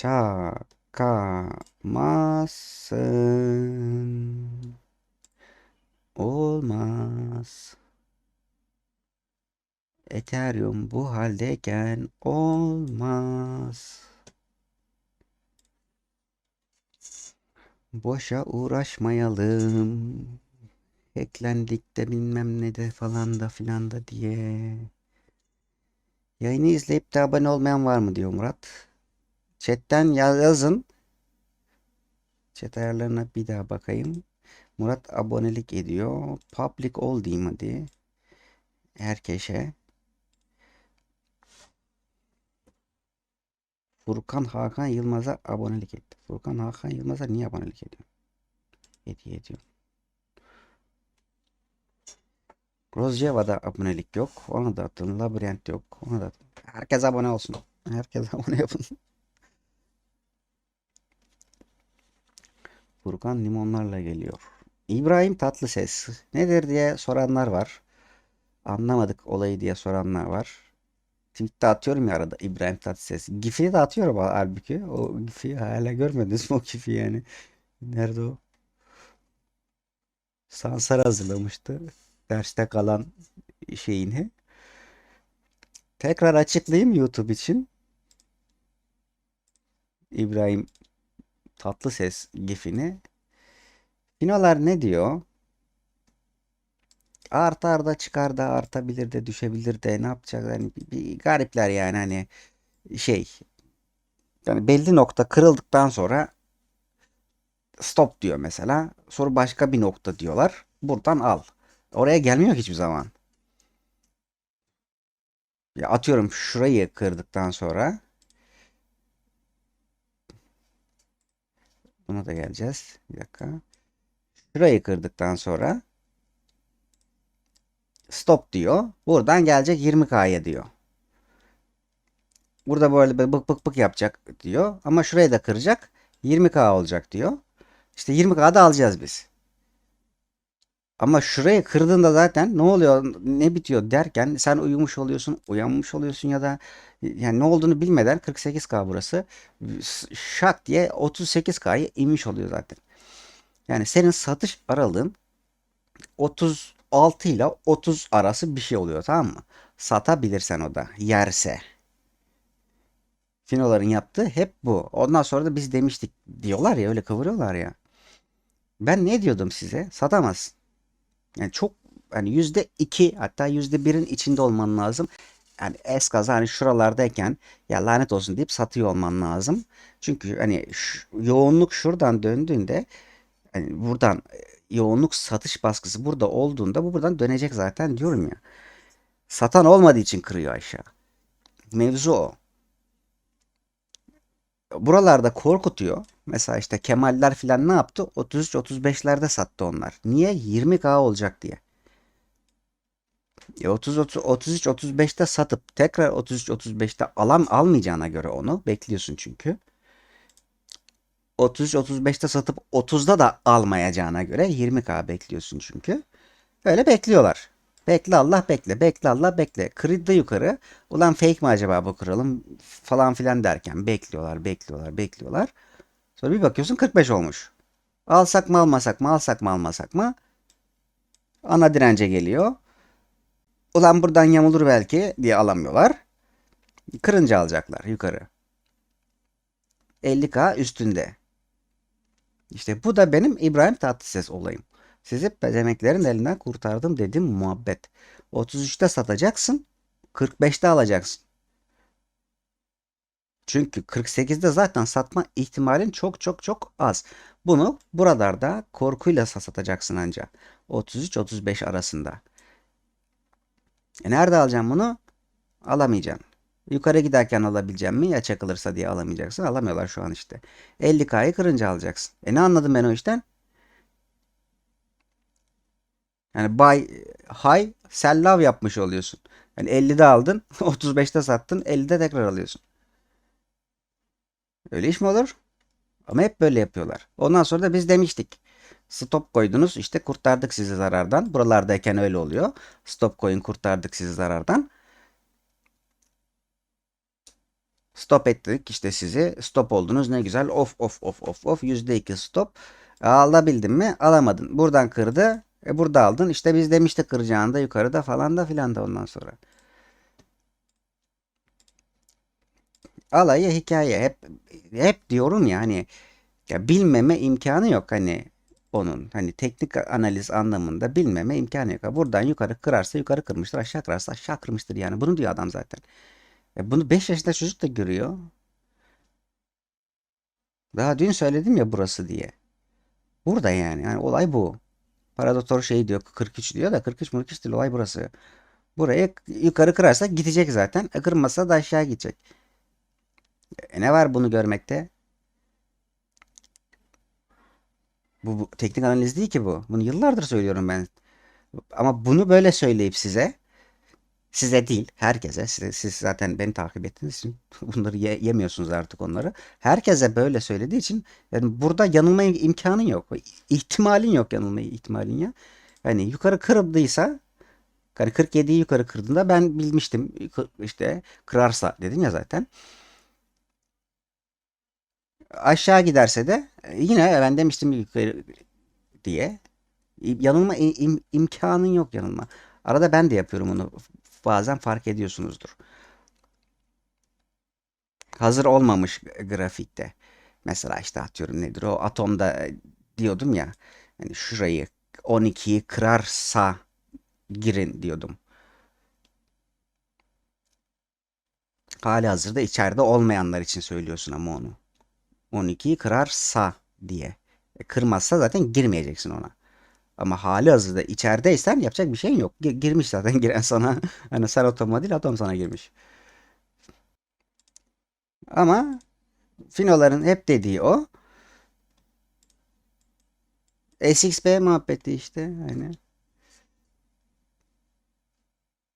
Çakamazsın. Olmaz. Ethereum bu haldeyken olmaz. Boşa uğraşmayalım. Hacklendik de bilmem ne de falan da filan da diye. Yayını izleyip de abone olmayan var mı diyor Murat. Chatten ya- yazın. Chat ayarlarına bir daha bakayım. Murat abonelik ediyor. Public ol diyeyim hadi. Herkese. Furkan Hakan Yılmaz'a abonelik etti. Furkan Hakan Yılmaz'a niye abonelik ediyor? Hediye ediyor. Rozceva'da abonelik yok. Ona da atın. Labirent yok. Ona da atın. Herkes abone olsun. Herkes abone yapın. Furkan limonlarla geliyor. İbrahim Tatlıses nedir diye soranlar var. Anlamadık olayı diye soranlar var. Tweet'te atıyorum ya arada İbrahim Tatlıses. Gif'i de atıyorum halbuki. O Gif'i hala görmediniz mi o Gif'i yani? Nerede o? Sansar hazırlamıştı. Derste kalan şeyini. Tekrar açıklayayım YouTube için. İbrahim Tatlıses gifini. Finolar ne diyor? Artar da çıkar da artabilir de düşebilir de ne yapacak? Yani bir, bir garipler yani hani şey yani belli nokta kırıldıktan sonra stop diyor mesela. Sonra başka bir nokta diyorlar. Buradan al. Oraya gelmiyor hiçbir zaman. Ya atıyorum şurayı kırdıktan sonra buna da geleceğiz. Bir dakika. Şurayı kırdıktan sonra stop diyor. Buradan gelecek 20K'ya diyor. Burada böyle bir bık bık bık yapacak diyor. Ama şurayı da kıracak. 20K olacak diyor. İşte 20K'da alacağız biz. Ama şurayı kırdığında zaten ne oluyor ne bitiyor derken sen uyumuş oluyorsun uyanmış oluyorsun ya da yani ne olduğunu bilmeden 48K burası şak diye 38K'ya inmiş oluyor zaten. Yani senin satış aralığın 36 ile 30 arası bir şey oluyor tamam mı? Satabilirsen o da yerse. Finoların yaptığı hep bu. Ondan sonra da biz demiştik diyorlar ya öyle kıvırıyorlar ya. Ben ne diyordum size? Satamazsın. Yani çok hani yüzde iki hatta yüzde birin içinde olman lazım. Yani eskaza hani şuralardayken ya lanet olsun deyip satıyor olman lazım. Çünkü hani yoğunluk şuradan döndüğünde hani buradan yoğunluk satış baskısı burada olduğunda bu buradan dönecek zaten diyorum ya. Satan olmadığı için kırıyor aşağı. Mevzu o. Buralarda korkutuyor. Mesela işte Kemaller filan ne yaptı? 33-35'lerde sattı onlar. Niye? 20K olacak diye. E 30 33 35'te satıp tekrar 33 35'te alam almayacağına göre onu bekliyorsun çünkü. 33 35'te satıp 30'da da almayacağına göre 20K bekliyorsun çünkü. Öyle bekliyorlar. Bekle Allah bekle. Bekle Allah bekle. Kırdı yukarı. Ulan fake mi acaba bu kıralım falan filan derken bekliyorlar, bekliyorlar, bekliyorlar. Sonra bir bakıyorsun 45 olmuş. Alsak mı almasak mı alsak mı almasak mı? Ana dirence geliyor. Ulan buradan yamulur belki diye alamıyorlar. Kırınca alacaklar yukarı. 50k üstünde. İşte bu da benim İbrahim Tatlıses olayım. Sizi bezemeklerin elinden kurtardım dedim muhabbet. 33'te satacaksın. 45'te alacaksın. Çünkü 48'de zaten satma ihtimalin çok çok çok az. Bunu buralarda korkuyla satacaksın ancak. 33-35 arasında. E nerede alacağım bunu? Alamayacaksın. Yukarı giderken alabileceğim mi? Ya çakılırsa diye alamayacaksın. Alamıyorlar şu an işte. 50K'yı kırınca alacaksın. E ne anladım ben o işten? Yani buy high sell low yapmış oluyorsun. Yani 50'de aldın, 35'te sattın, 50'de tekrar alıyorsun. Öyle iş mi olur? Ama hep böyle yapıyorlar. Ondan sonra da biz demiştik. Stop koydunuz işte kurtardık sizi zarardan. Buralardayken öyle oluyor. Stop koyun kurtardık sizi zarardan. Stop ettik işte sizi. Stop oldunuz ne güzel. Of of of of of. %2 stop. E, Alabildin mi? Alamadın. Buradan kırdı. E burada aldın. İşte biz demiştik kıracağını da yukarıda falan da filan da ondan sonra. Alayı hikaye. Hep hep diyorum ya hani ya bilmeme imkanı yok hani onun hani teknik analiz anlamında bilmeme imkanı yok. Buradan yukarı kırarsa yukarı kırmıştır, aşağı kırarsa aşağı kırmıştır yani. Bunu diyor adam zaten. E bunu 5 yaşında çocuk da görüyor. Daha dün söyledim ya burası diye. Burada yani. Yani olay bu. Paradoktor şey diyor 43 diyor da 43 43 değil olay burası. Burayı yukarı kırarsa gidecek zaten. E kırmasa da aşağı gidecek. E ne var bunu görmekte? Bu, bu teknik analiz değil ki bu. Bunu yıllardır söylüyorum ben. Ama bunu böyle söyleyip size Size değil, herkese. Size, siz zaten beni takip ettiğiniz için bunları ye- yemiyorsunuz artık onları. Herkese böyle söylediği için yani burada yanılma im- imkanın yok. İhtimalin yok yanılma ihtimalin ya. Yani yukarı kırıldıysa hani 47'yi yukarı kırdığında ben bilmiştim işte kırarsa dedim ya zaten. Aşağı giderse de e, yine ben demiştim yukarı diye. Yanılma im- im- imkanın yok yanılma. Arada ben de yapıyorum onu. Bazen fark ediyorsunuzdur. Hazır olmamış grafikte. Mesela işte atıyorum nedir o atomda e, diyordum ya. Hani şurayı 12'yi kırarsa girin diyordum. Hali hazırda içeride olmayanlar için söylüyorsun ama onu. 12'yi kırarsa diye. E, kırmazsa zaten girmeyeceksin ona. Ama hali hazırda içerideysen yapacak bir şeyin yok. Gi- girmiş zaten giren sana. Hani sen atoma değil atom sana girmiş. Ama Finoların hep dediği o. SXP muhabbeti işte. Hani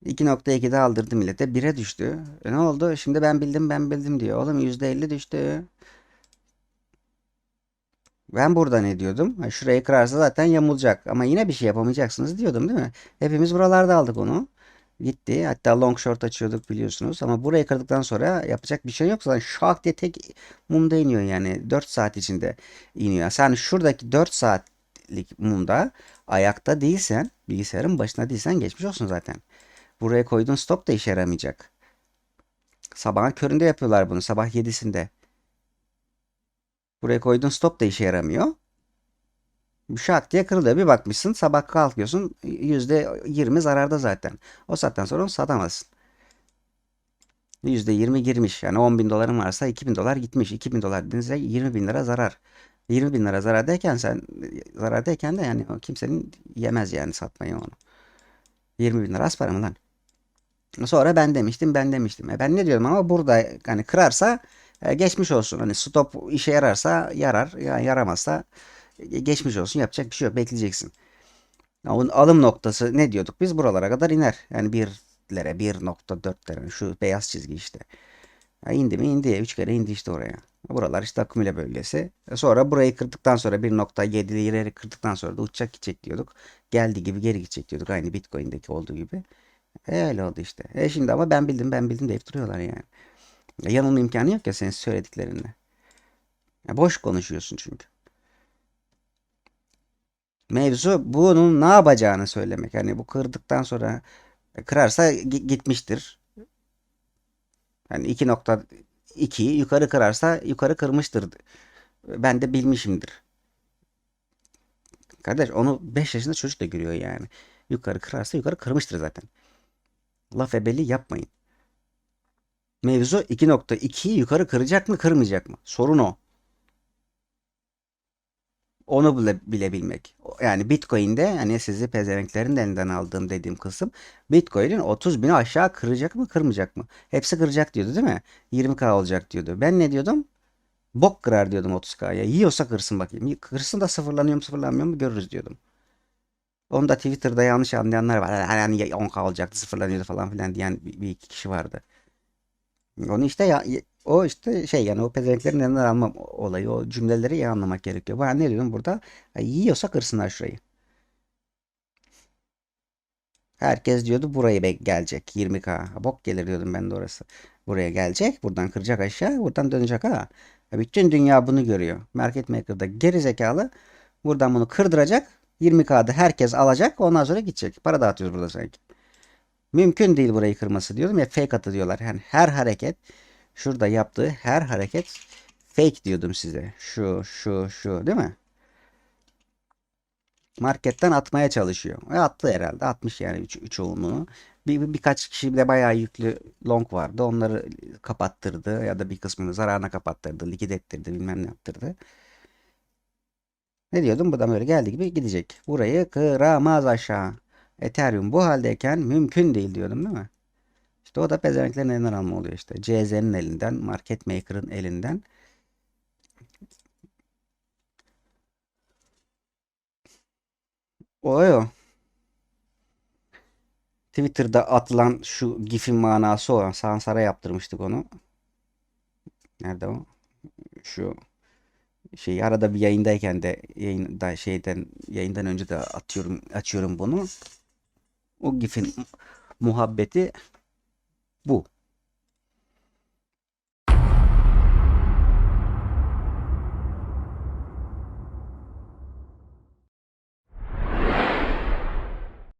2.2'de aldırdı millete 1'e düştü. E ne oldu? Şimdi ben bildim ben bildim diyor. Oğlum %50 düştü. Ben burada ne diyordum? Şurayı kırarsa zaten yamulacak. Ama yine bir şey yapamayacaksınız diyordum değil mi? Hepimiz buralarda aldık onu. Gitti. Hatta long short açıyorduk biliyorsunuz. Ama burayı kırdıktan sonra yapacak bir şey yok. Zaten şak diye tek mumda iniyor yani. 4 saat içinde iniyor. Sen şuradaki 4 saatlik mumda ayakta değilsen, bilgisayarın başında değilsen geçmiş olsun zaten. Buraya koyduğun stop da işe yaramayacak. Sabahın köründe yapıyorlar bunu. Sabah 7'sinde. Buraya koyduğun stop da işe yaramıyor. Şak diye kırılıyor. Bir bakmışsın sabah kalkıyorsun %20 zararda zaten. O saatten sonra onu satamazsın. %20 girmiş. Yani 10 bin doların varsa 2 bin dolar gitmiş. 2 bin dolar dediğinizde 20 bin lira zarar. 20 bin lira zarardayken sen zarardayken de yani kimsenin yemez yani satmayı onu. 20 bin lira az para mı lan? Sonra ben demiştim ben demiştim. E ben ne diyorum ama burada hani kırarsa e, geçmiş olsun. Hani stop işe yararsa yarar. Yani yaramazsa e, geçmiş olsun. Yapacak bir şey yok. Bekleyeceksin. Ya Onun alım noktası ne diyorduk? Biz buralara kadar iner. Yani birlere 1.4'lere şu beyaz çizgi işte. Ya indi mi indi. 3 kere indi işte oraya. Buralar işte akümüle bölgesi. E Sonra burayı kırdıktan sonra 1.7'leri kırdıktan sonra da uçacak gidecek diyorduk. Geldiği gibi geri gidecek diyorduk. Aynı Bitcoin'deki olduğu gibi. E öyle oldu işte. E şimdi ama ben bildim ben bildim deyip duruyorlar yani. Ya yanılma imkanı yok ya senin söylediklerinle. Ya boş konuşuyorsun çünkü. Mevzu bunun ne yapacağını söylemek. Hani bu kırdıktan sonra kırarsa gi- gitmiştir. Hani 2.2'yi yukarı kırarsa yukarı kırmıştır. Ben de bilmişimdir. Kardeş onu 5 yaşında çocuk da görüyor yani. Yukarı kırarsa yukarı kırmıştır zaten. Laf ebeli yapmayın. Mevzu 2.2'yi yukarı kıracak mı kırmayacak mı? Sorun o. Onu bile bilebilmek. Yani Bitcoin'de hani sizi pezevenklerin de elinden aldığım dediğim kısım Bitcoin'in 30 bini aşağı kıracak mı kırmayacak mı? Hepsi kıracak diyordu değil mi? 20k olacak diyordu. Ben ne diyordum? Bok kırar diyordum 30k'ya. Yiyorsa kırsın bakayım. Kırsın da sıfırlanıyor mu sıfırlanmıyor mu görürüz diyordum. Onu da Twitter'da yanlış anlayanlar var. Hani 10k olacaktı sıfırlanıyordu falan filan diyen bir iki kişi vardı. Onu işte ya, o işte şey yani o pezevenklerin elinden alma olayı o cümleleri iyi anlamak gerekiyor. Ben ne diyorum burada? Yiyorsa kırsınlar şurayı. Herkes diyordu buraya be- gelecek 20k. Ha, Bok gelir diyordum ben de orası. Buraya gelecek. Buradan kıracak aşağı. Buradan dönecek ha. Bütün dünya bunu görüyor. Market Maker'da geri zekalı buradan bunu kırdıracak. 20k'da herkes alacak. Ondan sonra gidecek. Para dağıtıyoruz burada sanki. Mümkün değil burayı kırması diyordum ya fake atı diyorlar. Yani her hareket şurada yaptığı her hareket fake diyordum size. Şu şu şu değil mi? Marketten atmaya çalışıyor. E attı herhalde. Atmış yani 3 üç çoğunluğu. Bir, bir- birkaç kişi de bayağı yüklü long vardı. Onları kapattırdı ya da bir kısmını zararına kapattırdı. Likit ettirdi bilmem ne yaptırdı. Ne diyordum? Bu da böyle geldiği gibi gidecek. Burayı kıramaz aşağı. Ethereum bu haldeyken mümkün değil diyordum değil mi? İşte o da pezevenklerin elinden alma oluyor işte. CZ'nin elinden, market maker'ın elinden. O o. Twitter'da atılan şu gifin manası o. Sansara yaptırmıştık onu. Nerede o? Şu şey arada bir yayındayken de yayında şeyden yayından önce de atıyorum açıyorum bunu. O gifin muhabbeti bu.